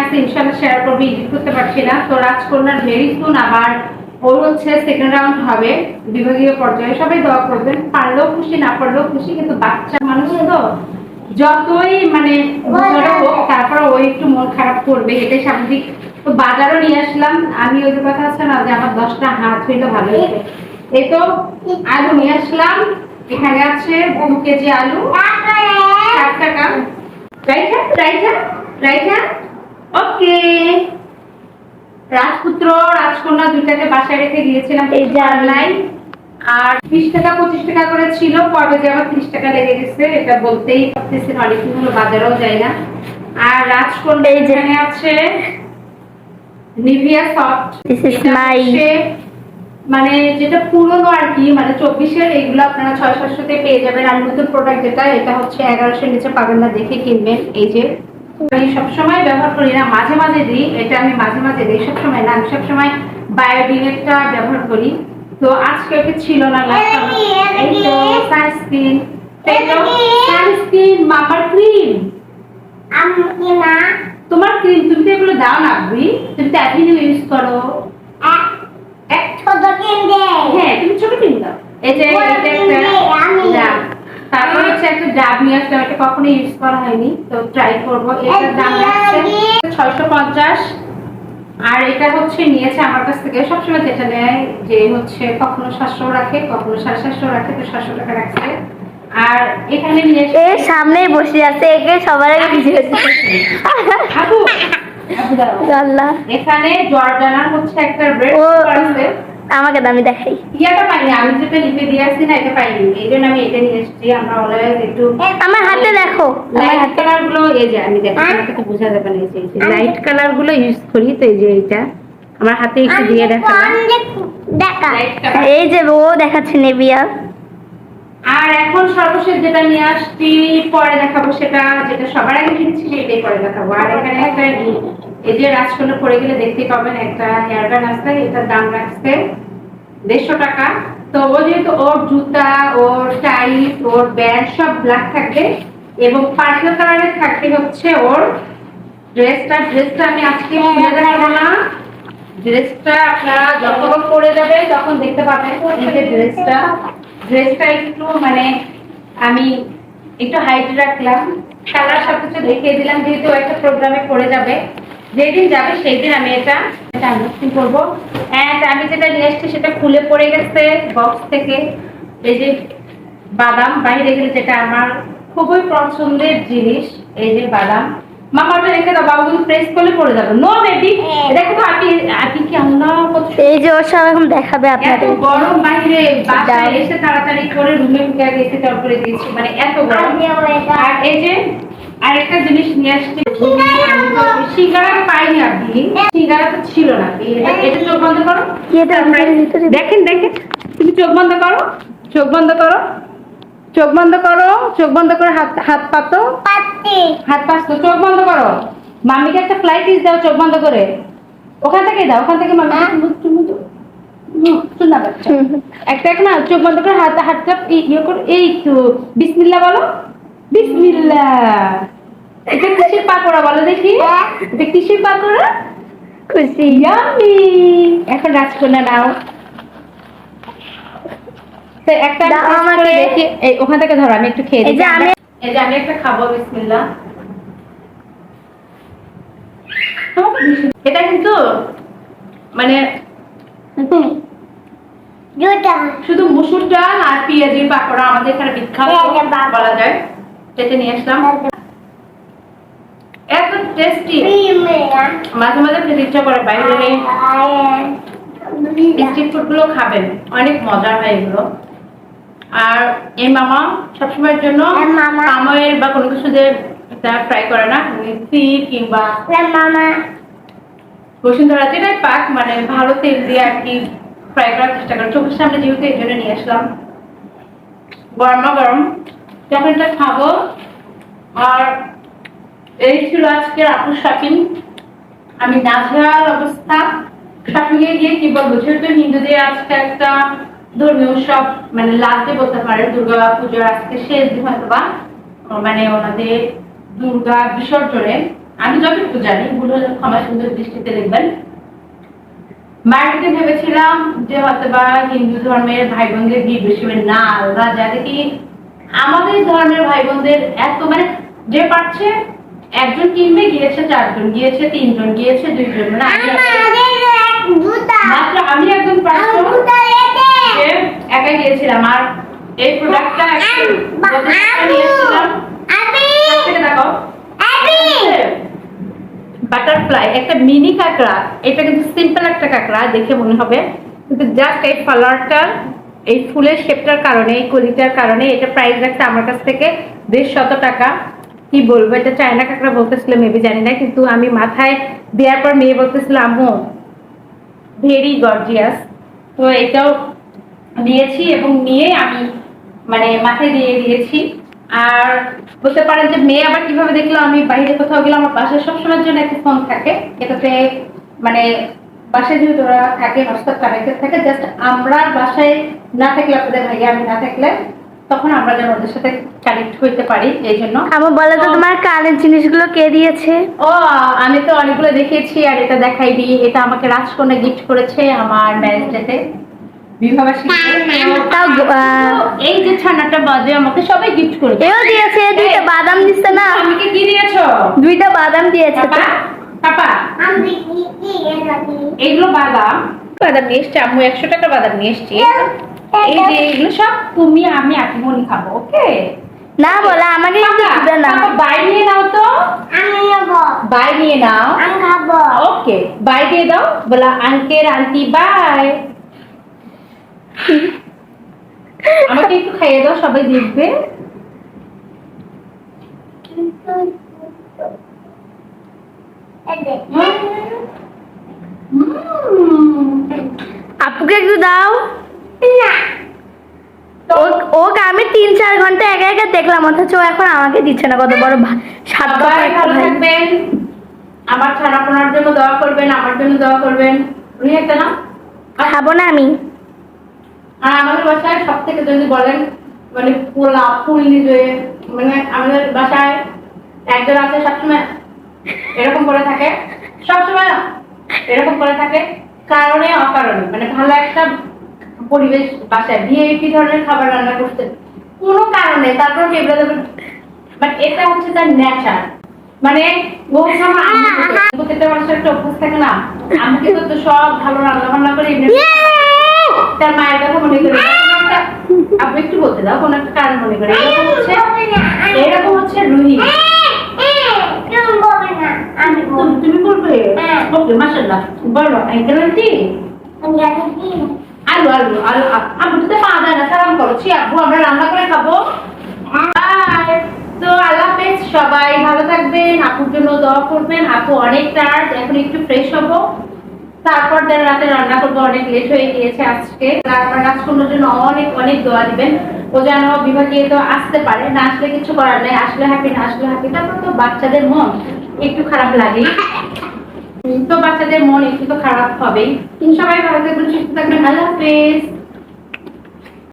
আসছি ইনশাল্লাহ শেয়ার করব এডিট করতে পারছি না। তো রাজকন্যার ভেরি সুন আবার ওর হচ্ছে সেকেন্ড রাউন্ড হবে বিভাগীয় পর্যায়ে। সবাই দোয়া করবেন পারলেও খুশি না পারলেও খুশি কিন্তু বাচ্চা মানুষ তো যতই মানে হোক তারপর ও একটু মন খারাপ করবে এটাই স্বাভাবিক। তো বাজারও নিয়ে আসলাম। আমি ওই কথা আছে না যে আমার দশটা হাত হইলে ভালো হতো এই তো আলু নিয়ে আসলাম। এখানে আছে দু কেজি আলু। Right hand right hand right hand okay. রাজপুত্র রাজকন্যা দুইটাকে বাসায় রেখে দিয়েছিলাম এই যে। নাই আর বিশ টাকা পঁচিশ টাকা করে ছিল পরে যে আবার ত্রিশ টাকা লেগে গেছে এটা বলতেই পারতেছি না অনেকদিন হলো বাজারেও যায় না। আর রাজকন্যা এখানে আছে নিভিয়া সফট। মানে যেটা পুরনো আর কি মানে চব্বিশের এইগুলো আপনারা ছয় সাতশোতে পেয়ে যাবেন। আর নতুন প্রোডাক্ট যেটা এটা হচ্ছে এগারোশোর নিচে পাবেন না দেখে কিনবেন। এই যে আমি সবসময় ব্যবহার করি না মাঝে মাঝে দিই এটা আমি মাঝে মাঝে দিই সবসময় না আমি সবসময় বায়োডিনেটটা ব্যবহার করি। তো আজকে এটা ছিল না সানস্ক্রিন সানস্ক্রিন মামার ক্রিম তোমার ক্রিম তুমি তো এগুলো দাও না তুমি তো অ্যাভিনিউ ইউজ করো। এক হ্যাঁ তুমি ছোট কিনে দাও। এই যে এটা একটা একটা ডাব নিয়ে আসলাম এটা কখনো ইউজ করা হয়নি তো ট্রাই করব। এটার দাম লাগছে ছয়শো পঞ্চাশ। আর এটা হচ্ছে নিয়েছে আমার কাছ থেকে সবসময় যেটা নেয় যে হচ্ছে কখনো সাতশো রাখে কখনো সাড়ে সাতশো রাখে তো সাতশো টাকা রাখছে। আর এখানে নিয়ে এসে এ বসে আছে একে সবার আগে ভিজে আপু আপু দাঁড়াও। আল্লাহ। এখানে জর্দানার হচ্ছে একটা ব্রেড আছে। আমাকে দামি দেখাই। ইয়াটা পাইনি আমি যেটা লিখে দিয়ে আসছি না এটা পাইনি। এই জন্য আমি এটা নিয়ে এসেছি আমরা অলওয়েজ একটু আমার হাতে দেখো আমার লাইট কালারগুলো এই যে আমি দেখো তো বোঝা যাবে না এই যে লাইট কালারগুলো ইউজ করি তো এই যে এটা আমার হাতে একটু দিয়ে দেখালাম দেখা এই যে ও দেখাচ্ছে নেবিয়া আর এখন সর্বশেষ যেটা নিয়ে আসছি পরে দেখাবো সেটা যেটা সবার আগে কিনেছি সেটাই পরে দেখাবো। আর এখানে একটা এই যে রাজকন্যা পরে গেলে দেখতে পাবেন একটা হেয়ার ব্যান্ড আসছে এটার দাম রাখছে দেড়শো টাকা। তো ও যেহেতু ওর জুতা, ওর টাইট ওর ব্যান্ড সব ব্ল্যাক থাকবে এবং কালারের থাকবে হচ্ছে ওর ড্রেসটা ড্রেসটা আমি আজকে দেখাবো না। ড্রেসটা আপনারা যখন পরে যাবে তখন দেখতে পাবেন যে ড্রেসটা ড্রেসটা একটু মানে আমি একটু হাইট রাখলাম। কালার সব কিছু দেখিয়ে দিলাম, যেহেতু একটা প্রোগ্রামে পড়ে যাবে। যেদিন যাবে সেই দিন আমি এটা এটা আনবক্সিং করব। অ্যান্ড আমি যেটা নিয়ে এসেছি সেটা খুলে পড়ে গেছে বক্স থেকে। এই যে বাদাম বাইরে গেলে যেটা আমার খুবই পছন্দের জিনিস এই যে বাদাম। মামাটা রেখে দাও বাবু কিন্তু প্রেস করলে পড়ে যাবে। নো বেবি দেখো তো আপনি আপনি কি আল্লাহ এই যে ওর সব এখন দেখাবে এত গরম বাইরে বাসায় এসে তাড়াতাড়ি করে রুমে ঢুকে গেছে চাল করে দিয়েছি মানে এত গরম। আর এই যে আরেকটা জিনিস নিয়ে আসছি। আমি তো সিঙ্গারা পাইনি সিঙ্গারা তো ছিল না। এটা- এটা চোখ বন্ধ করো। কি এটা ভিতরে ভিতরে দেখেন দেখেন। তুমি চোখ বন্ধ করো। চোখ বন্ধ করো। চোখ বন্ধ করো। চোখ বন্ধ করে হাত হাত পাতো। হাত পাতো। চোখ বন্ধ করো। মামিকে একটা ফ্লাইট ইস দাও চোখ বন্ধ করে। ওখান থেকে দাও ওখান থেকে মামি। একটা এক না চোখ বন্ধ করে হাত হাতটা ইয়ে করো। এই তো বিসমিল্লাহ বলো। বিসমিল্লাহ। এটা কিসের পাকোড়া বলো দেখি? এটা কিসের পাকোড়া? খুশি ইয়ামি এখন রাজকন্যা নাও। একটা এই ওখান থেকে ধরো আমি একটু খেয়ে এই যে আমি- এই যে আমি একটা খাব বিসমিল্লাহ। এটা কিন্তু মানে শুধু মুসুর ডাল আর পেঁয়াজি পাকোড়া আমাদের এখানে বিখ্যাত বলা যায়। যেটা নিয়ে আসলাম। এত টেস্টি মাঝে মাঝে খেতে ইচ্ছা করে বাইরে স্ট্রিট ফুডগুলো খাবেন। অনেক মজার হয় এগুলো। আর এই মামা সবসময়ের জন্য? পাময়ের বা কোনো কিছু যে ফ্রাই করে না তিল কিংবা বসুন্ধরা যেটাই পাক মানে ভালো তেল দিয়ে আর কি ফ্রাই করার চেষ্টা করে চোখের সামনে যেহেতু এই জন্য নিয়ে আসলাম। গরমা গরম। যখন এটা খাব আর এই ছিল আজকের আপুর শপিং আমি নাজেহাল অবস্থা। এ গিয়ে কি বলব? যেহেতু হিন্দুদের আজকে একটা ধর্মীয় উৎসব মানে লাস্টে বলতে পারে দুর্গা পুজোর আজকে শেষ দিন হয়তো বা মানে ওনাদের দুর্গা বিসর্জনের আমি যতটুকু জানি, ভুল হলে ক্ষমা সুন্দর দৃষ্টিতে দেখবেন। মায়ের ভেবেছিলাম যে হয়তো বা হিন্দু ধর্মের ভাই বোনদের ভিড় বেশি না আল্লাহ যাতে কি, আমাদের ধর্মের ভাই বোনদের এত মানে যে পারছে একজন কিনবে গিয়েছে চারজন গিয়েছে তিনজন গিয়েছে দুইজন মানে আমি মাত্র আমি একদম একা গিয়েছিলাম। আর এই প্রোডাক্টটা দেখাও। বাটারফ্লাই একটা মিনি কাঁকড়া। এটা কিন্তু সিম্পল একটা কাঁকড়া দেখে মনে হবে। কিন্তু জাস্ট এই কালারটা এই ফুলের শেপটার কারণে এই কলিটার কারণে এটা প্রাইস রাখছে আমার কাছ থেকে দেড় শত টাকা। কি বলব? এটা চায়না কাঁকড়া বলতেছিল মেবি জানি না, কিন্তু আমি মাথায় দেওয়ার পর মেয়ে বলতেছিল, আম্মু ভেরি গর্জিয়াস তো এটাও নিয়েছি এবং নিয়ে আমি মানে মাথায় দিয়ে দিয়েছি। আর বলতে পারেন যে মেয়ে আবার কীভাবে দেখল, আমি বাইরে কোথাও গেলে আমার বাসায় সবসময়ের জন্য একটা ফোন থাকে। এটাতে মানে বাসায় যেহেতু ওরা থাকে নস্তাব কানেক্টেড থাকে জাস্ট আমরা বাসায় না থাকলে, আপনাদের ভাইয়া আমি না থাকলে তখন আমরা যেন ওদের সাথে কানেক্ট হইতে পারি এই জন্য। আমার বলে তো তোমার কানের জিনিসগুলো কে দিয়েছে? ও আমি তো অনেকগুলো দেখিয়েছি আর এটা দেখাইনি এটা আমাকে রাজকন্যা গিফট করেছে আমার ম্যারেজ ডেতে এই যে ছানাটা বাজে আমাকে সবাই গিফট করেছে। এও দিয়েছে দুইটা বাদাম দিচ্ছে না? আমাকে কি দিয়েছ? দুইটা বাদাম দিয়েছে পাপা এগুলো বাদাম। বাদাম নিয়ে এসছি আম্মু একশো টাকা বাদাম নিয়ে এসছি। এই যে এগুলো সব তুমি আমি আকিমনি খাব ওকে? না বলে আমাকে কিন্তু দিবে না। বাই নিয়ে নাও তো। বাই নিয়ে নাও। ওকে বাই দিয়ে দাও। বলা আঙ্কেল আন্টি বাই আমাকে একটু খাইয়ে দাও সবাই দেখবে। আপুকে একটু দাও ও- ওকে আমি তিন চার ঘণ্টা একা একা দেখলাম অথচ এখন আমাকে দিচ্ছে না। কত বড় সাত থাকবেন। আমার ছানাপোনার জন্য দোয়া করবেন আমার জন্য দোয়া করবেন। উনি একটা না খাব না আমি। আর আমাদের বাসায় সব থেকে যদি বলেন মানে পোলা ফুল দিয়ে মানে আমাদের বাসায় একজন আছে সবসময় এরকম করে থাকে। সবসময় এরকম করে থাকে। কারণে অকারণে মানে ভালো একটা পরিবেশ বাসায়। ভিআইপি ধরনের খাবার রান্না করতে? কোনো কারণে তারপর টেবিলে বাট এটা হচ্ছে তার নেচার মানে ও সময় প্রত্যেকটা মানুষের একটা অভ্যাস থাকে না আমাকে তো তো সব ভালো রান্না বান্না করে এমনি তার মায়ের কথা মনে করে। আপনি একটু বলতে দাও কোনো একটা কারণ মনে করে। এরকম হচ্ছে এরকম হচ্ছে রুহি। তুমি- তুমি বলবে। হ্যাঁ। ওকে মাসাল্লাহ বলো আঙ্কেল আন্টি। আলু আলু আলু আব্বু তো পা দেয় না, সালাম করো। ছি, আব্বু, আমরা রান্না করে খাব। তো আল্লাহ হাফেজ, সবাই ভালো থাকবেন, আপুর জন্য দোয়া করবেন। আপু অনেক টায়ার্ড এখন একটু ফ্রেশ হব। তারপর দেন রাতে রান্না করব, অনেক লেট হয়ে গিয়েছে আজকে। তারপর রাজকুন্ডর জন্য অনেক অনেক দোয়া দিবেন। ও যেন বিভাগীয় তো আসতে পারে, না আসলে কিছু করার নেই, আসলে হ্যাপি না আসলে হ্যাপি তারপর তো বাচ্চাদের মন একটু খারাপ লাগেই। তো বাচ্চাদের মন একটু তো খারাপ হবেই। সবাই ভালো থাকবেন সুস্থ থাকবেন। আল্লাহ হাফেজ।